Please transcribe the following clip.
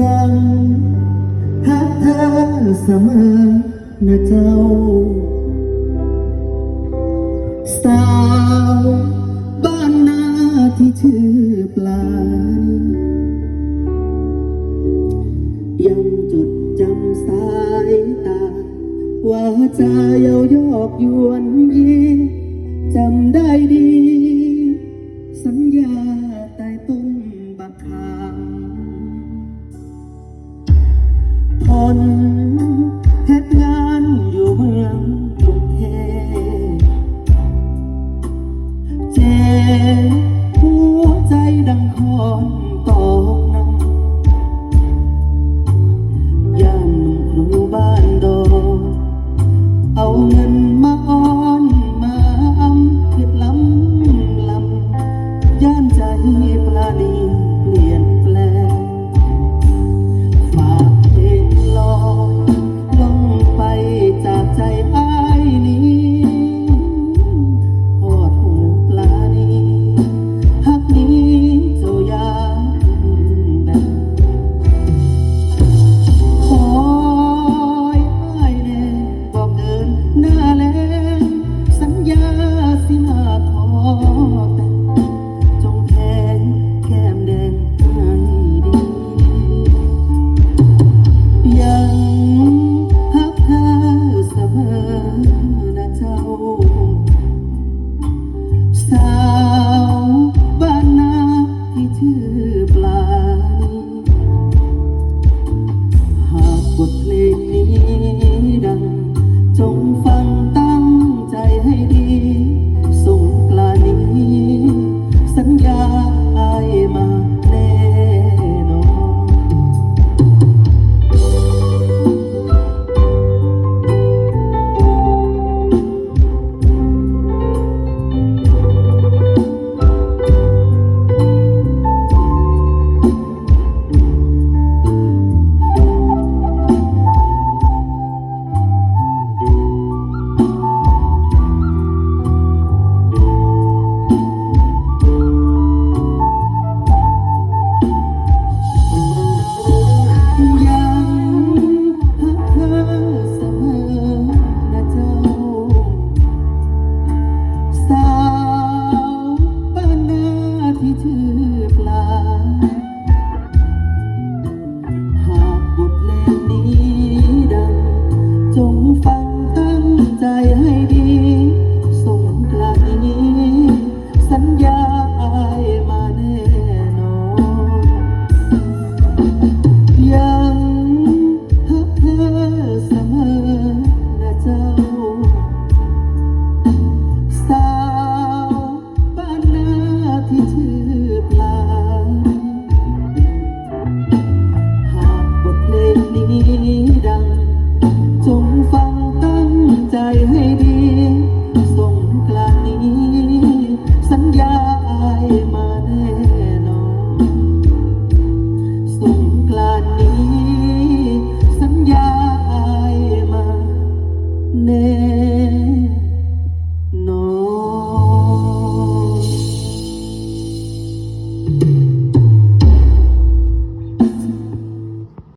ยังหักเธอเสมอนะเจ้า สาวบ้านนาที่ชื่อปลาย ยังจดจำสายตา ว่าจาเยายอกยวนยีจำได้ดี ดั